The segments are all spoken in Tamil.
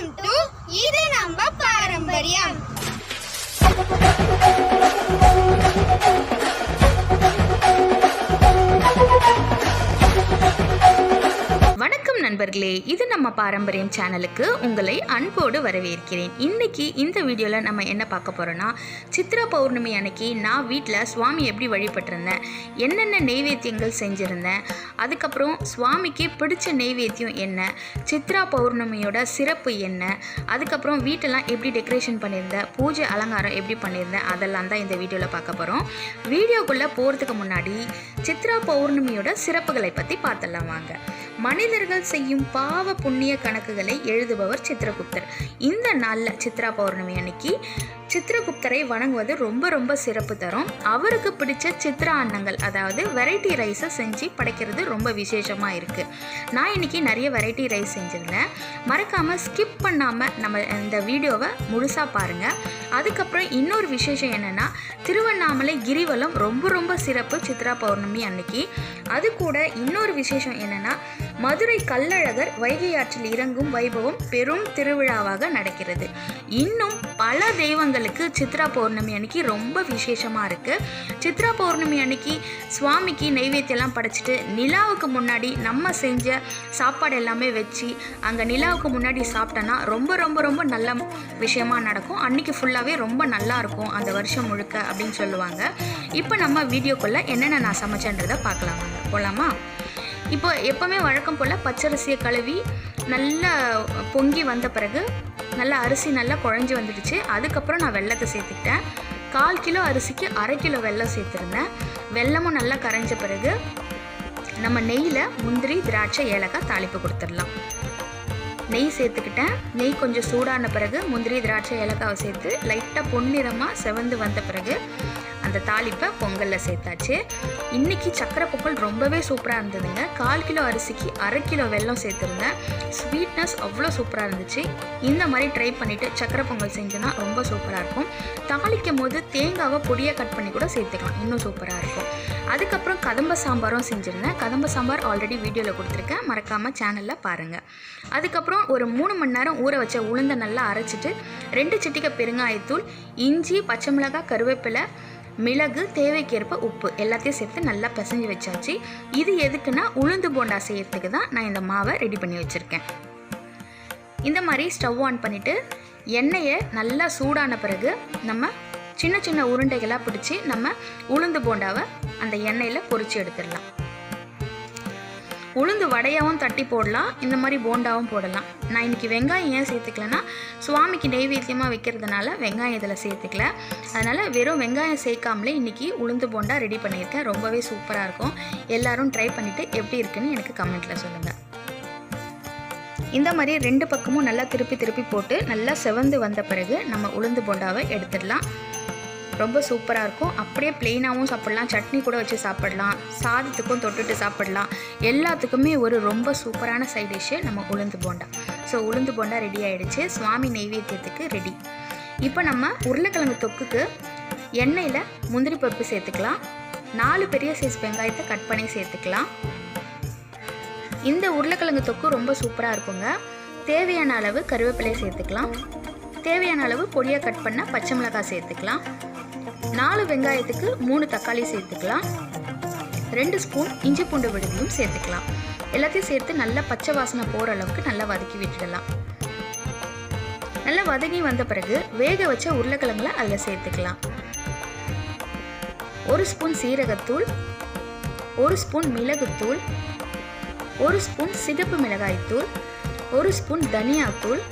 வெல்கம் டு இது நம்ம பாரம்பரியம். நண்பர்களே இது நம்ம பாரம்பரியம் சேனலுக்கு உங்களை அன்போடு வரவேற்கிறேன். இன்னைக்கு இந்த வீடியோவில் நம்ம என்ன பார்க்க போகிறோன்னா சித்ரா பௌர்ணமி அன்னைக்கு நான் வீட்டில் சுவாமி எப்படி வழிபட்டிருந்தேன் என்னென்ன நெய்வேத்தியங்கள் செஞ்சுருந்தேன் அதுக்கப்புறம் சுவாமிக்கு பிடிச்ச நெய்வேத்தியம் என்ன சித்ரா பௌர்ணமியோட சிறப்பு என்ன அதுக்கப்புறம் வீட்டெல்லாம் எப்படி டெக்கரேஷன் பண்ணியிருந்தேன் பூஜை அலங்காரம் எப்படி பண்ணியிருந்தேன் அதெல்லாம் தான் இந்த வீடியோவில் பார்க்க போகிறோம் வீடியோக்குள்ளே போகிறதுக்கு முன்னாடி சித்ரா பௌர்ணமியோட சிறப்புகளை பற்றி பார்த்துடலாம் வாங்க. மனிதர்கள் செய்யும் பாவ புண்ணிய கணக்குகளை எழுதுபவர் சித்திரகுப்தர். இந்த நாளில் சித்ரா பௌர்ணமி அன்னைக்கு சித்திரகுப்தரை வணங்குவது ரொம்ப ரொம்ப சிறப்பு தரும். அவருக்கு பிடிச்ச சித்ரா அன்னங்கள் அதாவது வெரைட்டி ரைஸை செஞ்சு படைக்கிறது ரொம்ப விசேஷமாக இருக்குது நான் இன்னைக்கு நிறைய வெரைட்டி ரைஸ் செஞ்சுருந்தேன். மறக்காமல் ஸ்கிப் பண்ணாமல் நம்ம இந்த வீடியோவை முழுசாக பாருங்கள் அதுக்கப்புறம் இன்னொரு விசேஷம் என்னென்னா திருவண்ணாமலை கிரிவலம் ரொம்ப ரொம்ப சிறப்பு சித்ரா பௌர்ணமி அன்னைக்கு. அது கூட இன்னொரு விசேஷம் என்னென்னா மதுரை கள்ளழகர் வைகை ஆற்றில் இறங்கும் வைபவம் பெரும் திருவிழாவாக நடக்கிறது. இன்னும் பல பக்தர்களுக்கு சித்ரா பௌர்ணமி அன்னைக்கு ரொம்ப விசேஷமாக இருக்குது சித்ரா பௌர்ணமி அன்னைக்கு சுவாமிக்கு நெய்வேத்தியெல்லாம் படைச்சிட்டு நிலாவுக்கு முன்னாடி நம்ம செஞ்ச சாப்பாடு எல்லாமே வச்சு அங்கே நிலாவுக்கு முன்னாடி சாப்பிட்டோன்னா ரொம்ப ரொம்ப ரொம்ப நல்ல விஷயமா நடக்கும். அன்னைக்கு ஃபுல்லாகவே ரொம்ப நல்லா இருக்கும் அந்த வருஷம் முழுக்க அப்படின்னு சொல்லுவாங்க. இப்போ நம்ம வீடியோக்குள்ளே என்னென்ன நான் சமைச்சேன்றதை பார்க்கலாம். போகலாமா இப்போ எப்போவுமே வழக்கம் போல் பச்சரிசியை கழுவி நல்லா பொங்கி வந்த பிறகு நல்லா அரிசி நல்லா குழஞ்சி வந்துடுச்சு. அதுக்கப்புறம் நான் வெள்ளத்தை சேர்த்துக்கிட்டேன். கால் கிலோ அரிசிக்கு அரை கிலோ வெல்லம் சேர்த்துருந்தேன். வெல்லமும் நல்லா கரைஞ்ச பிறகு நம்ம நெய்யில் முந்திரி திராட்சை ஏலக்காய் தாளிப்பு கொடுத்துடலாம். நெய் சேர்த்துக்கிட்டேன். நெய் கொஞ்சம் சூடான பிறகு முந்திரி திராட்சை ஏலக்காவை சேர்த்து லைட்டாக பொன்னிறமாக செவந்து வந்த பிறகு அந்த தாளிப்பை பொங்கலில் சேர்த்தாச்சு. இன்றைக்கி சக்கரை பொங்கல் ரொம்பவே சூப்பராக இருந்ததுங்க. கால் கிலோ அரிசிக்கு அரை கிலோ வெல்லம் சேர்த்துருந்தேன். ஸ்வீட்னஸ் அவ்வளோ சூப்பராக இருந்துச்சு. இந்த மாதிரி ட்ரை பண்ணிவிட்டு சக்கரை பொங்கல் செஞ்சோன்னா ரொம்ப சூப்பராக இருக்கும். தாளிக்கும் போது தேங்காவை பொடியாக கட் பண்ணி கூட சேர்த்துக்கலாம். இன்னும் சூப்பராக இருக்கும். அதுக்கப்புறம் கதம்ப சாம்பாரும் செஞ்சுருந்தேன். கதம்ப சாம்பார் ஆல்ரெடி வீடியோவில் கொடுத்துருக்கேன். மறக்காமல் சேனலில் பாருங்கள் அதுக்கப்புறம் ஒரு மூணு மணி நேரம் ஊற வச்ச உளுந்தை நல்லா அரைச்சிட்டு ரெண்டு சிட்டிகை பெருங்காயத்தூள் இஞ்சி பச்சை மிளகாய் கருவேப்பிலை மிளகு தேவைக்கேற்ப உப்பு எல்லாத்தையும் சேர்த்து நல்லா பிசைஞ்சு வச்சாச்சு. இது எதுக்குன்னா உளுந்து போண்டா செய்யறதுக்கு தான் நான் இந்த மாவை ரெடி பண்ணி வச்சுருக்கேன். இந்த மாதிரி ஸ்டவ் ஆன் பண்ணிவிட்டு எண்ணெயை நல்லா சூடான பிறகு நம்ம சின்ன சின்ன உருண்டைகளாக பிடிச்சி நம்ம உளுந்து போண்டாவை அந்த எண்ணெயில் பொறிச்சு எடுத்துடலாம். உளுந்து வடையாகவும் தட்டி போடலாம். இந்த மாதிரி போண்டாவும் போடலாம். நான் இன்றைக்கி வெங்காயம் ஏன் சேர்த்துக்கலன்னா சுவாமிக்கு நெய்வேத்தியமாக வைக்கிறதுனால வெங்காயம் இதில் சேர்த்துக்கல. அதனால் வெறும் வெங்காயம் சேர்க்காமலே இன்றைக்கி உளுந்து போண்டா ரெடி பண்ணியிருக்கேன். ரொம்பவே சூப்பராக இருக்கும். எல்லோரும் ட்ரை பண்ணிவிட்டு எப்படி இருக்குன்னு எனக்கு கமெண்ட்டில் சொல்லுங்கள் இந்த மாதிரி ரெண்டு பக்கமும் நல்லா திருப்பி திருப்பி போட்டு நல்லா செவந்து வந்த பிறகு நம்ம உளுந்து போண்டாவை எடுத்துடலாம். ரொம்ப சூப்பராக இருக்கும். அப்படியே ப்ளெயினாகவும் சாப்பிட்லாம். சட்னி கூட வச்சு சாப்பிடலாம். சாதத்துக்கும் தொட்டுட்டு சாப்பிடலாம். எல்லாத்துக்குமே ஒரு ரொம்ப சூப்பரான சைட் டிஷ்ஷு நம்ம உளுந்து போண்டா. ஸோ உளுந்து போண்டா ரெடி ஆகிடுச்சு சுவாமி நெய்வேத்தியத்துக்கு ரெடி இப்போ நம்ம உருளைக்கிழங்கு தொக்குக்கு எண்ணெயில் முந்திரி பருப்பு சேர்த்துக்கலாம். நாலு பெரிய சைஸ் வெங்காயத்தை கட் பண்ணி சேர்த்துக்கலாம். இந்த உருளைக்கிழங்கு தொக்கு ரொம்ப சூப்பராக இருக்குங்க. தேவையான அளவு கருவேப்பிலை சேர்த்துக்கலாம். தேவையான அளவு பொடியாக கட் பண்ண பச்சை மிளகாய் சேர்த்துக்கலாம். நாலு வெங்காயத்துக்கு மூணு தக்காளி சேர்த்துக்கலாம். ரெண்டு ஸ்பூன் இஞ்சி பூண்டு விழுதியும் சேர்த்துக்கலாம். எல்லாத்தையும் சேர்த்து நல்லா பச்சை வாசனை போகிற அளவுக்கு நல்லா வதக்கி விட்டுடலாம். நல்லா வதங்கி வந்த பிறகு வேக வச்ச உருளைக்கிழங்குல அதில் சேர்த்துக்கலாம். ஒரு ஸ்பூன் சீரகத்தூள் ஒரு ஸ்பூன் மிளகுத்தூள் ஒரு ஸ்பூன் சிகப்பு மிளகாய்த்தூள் ஒரு ஸ்பூன் தனியாத்தூள்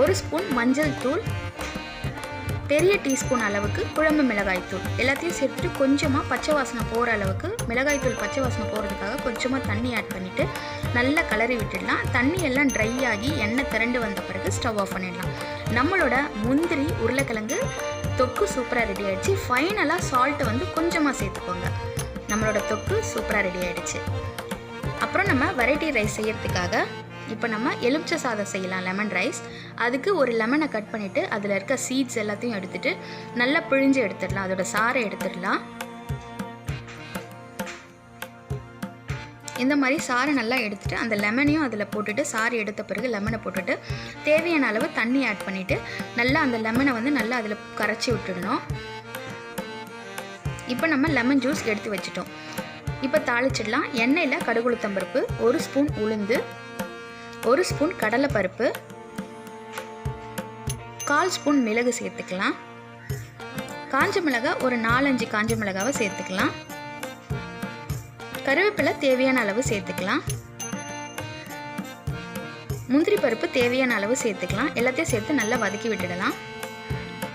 ஒரு ஸ்பூன் மஞ்சள் தூள் பெரிய டீஸ்பூன் அளவுக்கு குழம்பு மிளகாய்த்தூள் எல்லாத்தையும் சேர்த்துட்டு கொஞ்சமாக பச்சை வாசனை போகிற அளவுக்கு மிளகாய்த்தூள் பச்சை வாசனை போகிறதுக்காக கொஞ்சமாக தண்ணி ஆட் பண்ணிவிட்டு நல்லா கலரி விட்டுடலாம். தண்ணி எல்லாம் ட்ரை ஆகி எண்ணெய் திரண்டு வந்த பிறகு ஸ்டவ் ஆஃப் பண்ணிடலாம். நம்மளோட முந்திரி உருளைக்கிழங்கு தொக்கு சூப்பராக ரெடி ஆகிடுச்சு ஃபைனலாக சால்ட்டை வந்து கொஞ்சமாக சேர்த்துக்கோங்க. நம்மளோட தொக்கு சூப்பராக ரெடி ஆகிடுச்சு அப்புறம் நம்ம வெரைட்டி ரைஸ் செய்யறதுக்காக இப்போ நம்ம எலுமிச்சை சாதம் செய்யலாம் லெமன் ரைஸ் அதுக்கு ஒரு லெமனை கட் பண்ணிவிட்டு அதில் இருக்க சீட்ஸ் எல்லாத்தையும் எடுத்துகிட்டு நல்லா பிழிஞ்சு எடுத்துடலாம். அதோட சாறை எடுத்துடலாம். இந்த மாதிரி சாறை நல்லா எடுத்துட்டு அந்த லெமனையும் அதில் போட்டுட்டு சாறு எடுத்த பிறகு லெமனை போட்டுட்டு தேவையான அளவு தண்ணி ஆட் பண்ணிவிட்டு நல்லா அந்த லெமனை வந்து நல்லா அதில் கரைச்சி விட்டுடணும். இப்போ நம்ம லெமன் ஜூஸ் எடுத்து வச்சிட்டோம். இப்போ தாளிச்சிடலாம். எண்ணெயில் கடுகுளுத்தம்பருப்பு ஒரு ஸ்பூன் உளுந்து ஒரு ஸ்பூன் கடலைப்பருப்பு கால் ஸ்பூன் மிளகு சேர்த்துக்கலாம். காஞ்ச மிளகாய் ஒரு நாலஞ்சு காஞ்ச மிளகாவை சேர்த்துக்கலாம். கருவேப்பிலை தேவையான அளவு சேர்த்துக்கலாம். முந்திரி பருப்பு தேவையான அளவு சேர்த்துக்கலாம். எல்லாத்தையும் சேர்த்து நல்லா வதக்கி விட்டுடலாம்.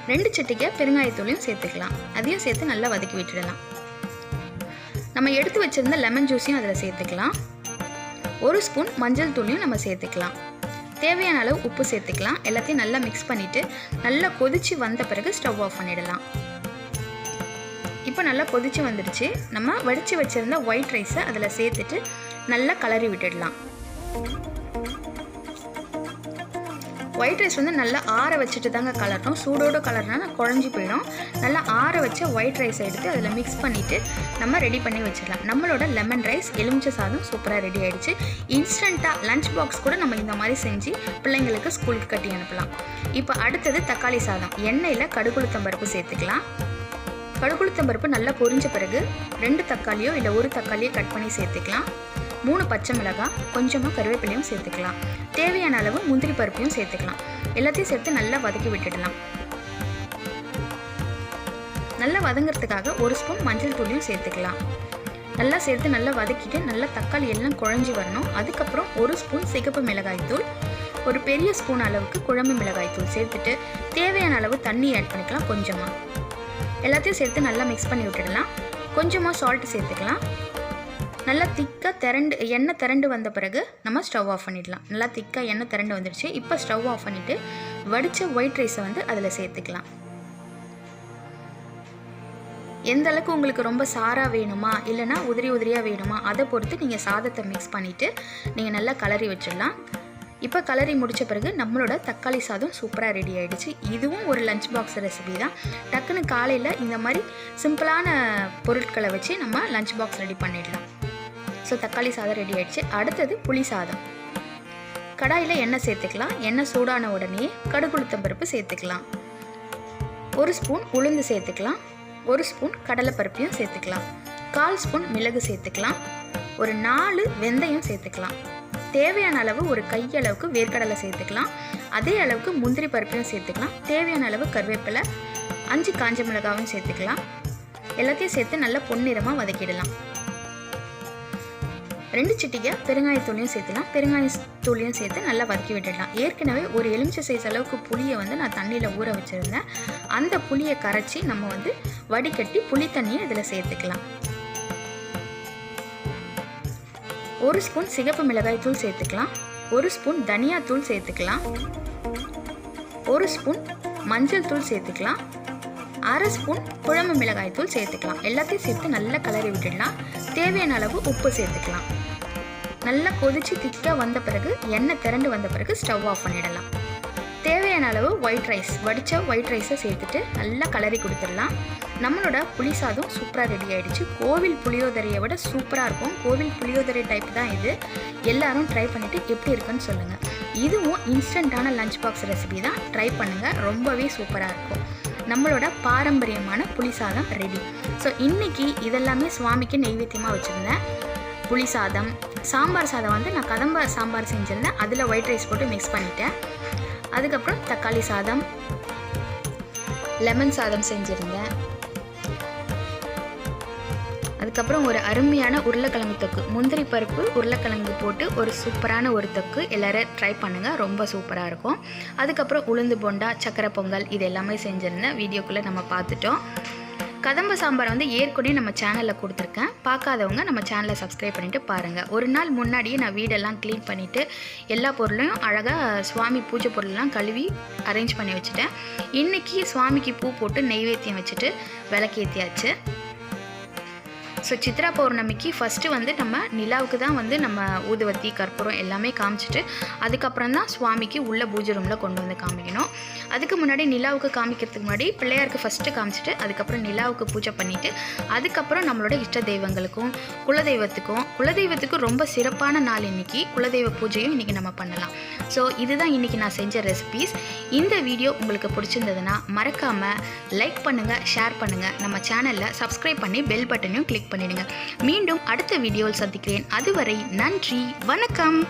ரெண்டு சட்டிக்காய் பெருங்காயத்தூளையும் சேர்த்துக்கலாம். அதையும் சேர்த்து நல்லா வதக்கி விட்டுடலாம். நம்ம எடுத்து வச்சிருந்த லெமன் ஜூஸையும் அதில் சேர்த்துக்கலாம். ஒரு ஸ்பூன் மஞ்சள் தூளையும் நம்ம சேர்த்துக்கலாம். தேவையான அளவு உப்பு சேர்த்துக்கலாம். எல்லாத்தையும் நல்லா மிக்ஸ் பண்ணிவிட்டு நல்லா கொதித்து வந்த பிறகு ஸ்டவ் ஆஃப் பண்ணிடலாம். இப்போ நல்லா கொதித்து வந்துடுச்சு. நம்ம வடித்து வச்சுருந்த ஒயிட் ரைஸை அதில் சேர்த்துட்டு நல்லா கலரி விட்டுடலாம். ஒயிட் ரைஸ் வந்து நல்லா ஆற வச்சுட்டு தாங்க கலரணும். சூடோடு கலர்னா குழஞ்சி போயிடும். நல்லா ஆற வச்ச ஒயிட் ரைஸை எடுத்து அதில் மிக்ஸ் பண்ணிவிட்டு நம்ம ரெடி பண்ணி வச்சிடலாம். நம்மளோட லெமன் ரைஸ் எலுமிச்சை சாதம் சூப்பராக ரெடி ஆகிடுச்சு இன்ஸ்டண்ட்டாக லஞ்ச் பாக்ஸ் கூட நம்ம இந்த மாதிரி செஞ்சு பிள்ளைங்களுக்கு ஸ்கூலுக்கு கட்டி அனுப்பலாம். இப்போ அடுத்தது தக்காளி சாதம். எண்ணெயில் கடுகுளுத்தம் பருப்பு சேர்த்துக்கலாம். கடுகுளுத்தம் பருப்பு நல்லா பொரிஞ்ச பிறகு ரெண்டு தக்காளியோ இல்லை ஒரு தக்காளியோ கட் பண்ணி சேர்த்துக்கலாம். மூணு பச்சை மிளகாய் கொஞ்சமாக கருவேப்பிலையும் சேர்த்துக்கலாம். தேவையான அளவு முந்திரி பருப்பையும் சேர்த்துக்கலாம். எல்லாத்தையும் சேர்த்து நல்லா வதக்கி விட்டுடலாம். நல்லா வதங்கிறதுக்காக ஒரு ஸ்பூன் மஞ்சள் தூளியும் சேர்த்துக்கலாம். நல்லா சேர்த்து நல்லா வதக்கிட்டு நல்லா தக்காளி எல்லாம் குழஞ்சி வரணும். அதுக்கப்புறம் ஒரு ஸ்பூன் சிகப்பு மிளகாய் தூள் ஒரு பெரிய ஸ்பூன் அளவுக்கு குழம்பு மிளகாய் தூள் சேர்த்துட்டு தேவையான அளவு தண்ணி ஆட் பண்ணிக்கலாம் கொஞ்சமாக எல்லாத்தையும் சேர்த்து நல்லா மிக்ஸ் பண்ணி விட்டுடலாம். கொஞ்சமாக சால்ட் சேர்த்துக்கலாம். நல்லா திக்காக திரண்டு எண்ணெய் திரண்டு வந்த பிறகு நம்ம ஸ்டவ் ஆஃப் பண்ணிடலாம். நல்லா திக்காக எண்ணெய் திரண்டு வந்துடுச்சு இப்போ ஸ்டவ் ஆஃப் பண்ணிவிட்டு வடித்த ஒயிட் ரைஸை வந்து அதில் சேர்த்துக்கலாம். எந்த அளவுக்கு உங்களுக்கு ரொம்ப சாராக வேணுமா இல்லைனா உதிரி உதிரியாக வேணுமா அதை பொறுத்து நீங்கள் சாதத்தை மிக்ஸ் பண்ணிவிட்டு நீங்கள் நல்லா கலரி வச்சிடலாம். இப்போ கலரி முடித்த பிறகு நம்மளோட தக்காளி சாதம் சூப்பராக ரெடி ஆகிடுச்சு இதுவும் ஒரு லஞ்ச் பாக்ஸ் ரெசிபி தான். டக்குன்னு காலையில் இந்த மாதிரி சிம்பிளான பொருட்களை வச்சு நம்ம லஞ்ச் பாக்ஸ் ரெடி பண்ணிடலாம். ஸோ தக்காளி சாதம் ரெடி ஆகிடுச்சு அடுத்தது புளி சாதம். கடாயில் எண்ணெய் சேர்த்துக்கலாம். எண்ணெய் சூடான உடனே கடுகுளுத்தம் பருப்பு சேர்த்துக்கலாம். ஒரு ஸ்பூன் உளுந்து சேர்த்துக்கலாம். ஒரு ஸ்பூன் கடலைப்பருப்பையும் சேர்த்துக்கலாம். கால் ஸ்பூன் மிளகு சேர்த்துக்கலாம். ஒரு நாலு வெந்தயம் சேர்த்துக்கலாம். தேவையான அளவு ஒரு கையளவுக்கு வேர்க்கடலை சேர்த்துக்கலாம். அதே அளவுக்கு முந்திரி பருப்பையும் சேர்த்துக்கலாம். தேவையான அளவு கருவேப்பிலை அஞ்சு காஞ்ச மிளகாவும் சேர்த்துக்கலாம். எல்லாத்தையும் சேர்த்து நல்லா பொன்னிறமாக வதக்கிடலாம். ரெண்டு சிட்டிகை பெருங்காயத்தூளையும் சேர்த்துலாம். பெருங்காயத்தூளையும் சேர்த்து நல்லா வதக்கி விட்டுடலாம். ஏற்கனவே ஒரு எலுமிச்சை சைஸ் அளவுக்கு புளியை வந்து நான் தண்ணியில் ஊற வச்சுருந்தேன். அந்த புளியை கரைச்சி நம்ம வந்து வடிகட்டி புளி தண்ணியை இதில் சேர்த்துக்கலாம். ஒரு ஸ்பூன் சிகப்பு மிளகாய் தூள் சேர்த்துக்கலாம். ஒரு ஸ்பூன் தனியா தூள் சேர்த்துக்கலாம். ஒரு ஸ்பூன் மஞ்சள் தூள் சேர்த்துக்கலாம். அரை ஸ்பூன் குழம்பு மிளகாய் தூள் சேர்த்துக்கலாம். எல்லாத்தையும் சேர்த்து நல்லா கலரி விட்டுடலாம். தேவையான அளவு உப்பு சேர்த்துக்கலாம். நல்லா கொதிச்சு திக்காக வந்த பிறகு எண்ணெய் திரண்டு வந்த பிறகு ஸ்டவ் ஆஃப் பண்ணிடலாம். தேவையான அளவு ஒயிட் ரைஸ் வடித்த ஒயிட் ரைஸை சேர்த்துட்டு நல்லா கலரி கொடுத்துடலாம். நம்மளோட புளி சாதம் சூப்பராக ரெடி ஆகிடுச்சு கோவில் புளியோதரையை விட சூப்பராக இருக்கும். கோவில் புளியோதரை டைப் தான் இது. எல்லாரும் ட்ரை பண்ணிவிட்டு எப்படி இருக்குன்னு சொல்லுங்கள் இதுவும் இன்ஸ்டண்ட்டான லஞ்ச் பாக்ஸ் ரெசிபி தான். ட்ரை பண்ணுங்கள் ரொம்பவே சூப்பராக இருக்கும். நம்மளோட பாரம்பரியமான புளி சாதம் ரெடி ஸோ இன்றைக்கி இதெல்லாமே சுவாமிக்கு நெய்வேத்தியமாக வச்சுருந்தேன். புளி சாதம் சாம்பார் சாதம் வந்து நான் கதம்ப சாம்பார் செஞ்சுருந்தேன். அதில் ஒயிட் ரைஸ் போட்டு மிக்ஸ் பண்ணிட்டேன். அதுக்கப்புறம் தக்காளி சாதம் லெமன் சாதம் செஞ்சுருந்தேன். அதுக்கப்புறம் ஒரு அருமையான உருளைக்கிழங்கு தொக்கு முந்திரி பருப்பு உருளைக்கிழங்கு போட்டு ஒரு சூப்பரான ஒரு தொக்கு. எல்லோரும் ட்ரை பண்ணுங்கள் ரொம்ப சூப்பராக இருக்கும். அதுக்கப்புறம் உளுந்து போண்டா சக்கரை பொங்கல் இது எல்லாமே செஞ்சுருந்தேன். வீடியோக்குள்ளே நம்ம பார்த்துட்டோம். கதம்ப சாம்பார் வந்து ஏற்கனவே நம்ம சேனலில் கொடுத்துருக்கேன். பார்க்காதவங்க நம்ம சேனலை சப்ஸ்கிரைப் பண்ணிவிட்டு பாருங்கள் ஒரு நாள் முன்னாடியே நான் வீடெல்லாம் க்ளீன் பண்ணிவிட்டு எல்லா பொருளையும் அழகாக சுவாமி பூஜை பொருளெல்லாம் கழுவி அரேஞ்ச் பண்ணி வச்சுட்டேன். இன்றைக்கி சுவாமிக்கு பூ போட்டு நெய்வேத்தியம் வச்சுட்டு விளக்கேற்றியாச்சு ஸோ சித்ரா பௌர்ணமிக்கு ஃபஸ்ட்டு வந்து நம்ம நிலாவுக்கு தான் வந்து நம்ம ஊதுவத்தி கற்பூரம் எல்லாமே காமிச்சிட்டு அதுக்கப்புறம் தான் சுவாமிக்கு உள்ள பூஜை ரூமில் கொண்டு வந்து காமிக்கணும். அதுக்கு முன்னாடி நிலாவுக்கு காமிக்கிறதுக்கு முன்னாடி பிள்ளையாருக்கு ஃபஸ்ட்டு காமிச்சிட்டு அதுக்கப்புறம் நிலாவுக்கு பூஜை பண்ணிவிட்டு அதுக்கப்புறம் நம்மளோட இஷ்ட தெய்வங்களுக்கும் குலதெய்வத்துக்கும் குலதெய்வத்துக்கும் ரொம்ப சிறப்பான நாள் இன்னைக்கு குலதெய்வ பூஜையும் இன்றைக்கி நம்ம பண்ணலாம். ஸோ இதுதான் இன்றைக்கி நான் செஞ்ச ரெசிபீஸ் இந்த வீடியோ உங்களுக்கு பிடிச்சிருந்ததுன்னா மறக்காமல் லைக் பண்ணுங்கள் ஷேர் பண்ணுங்கள் நம்ம சேனலில் சப்ஸ்கிரைப் பண்ணி பெல் பட்டனையும் கிளிக் பண்ணிடுங்க. மீண்டும் அடுத்த வீடியோவில் சந்திக்கிறேன். அதுவரை நன்றி வணக்கம்.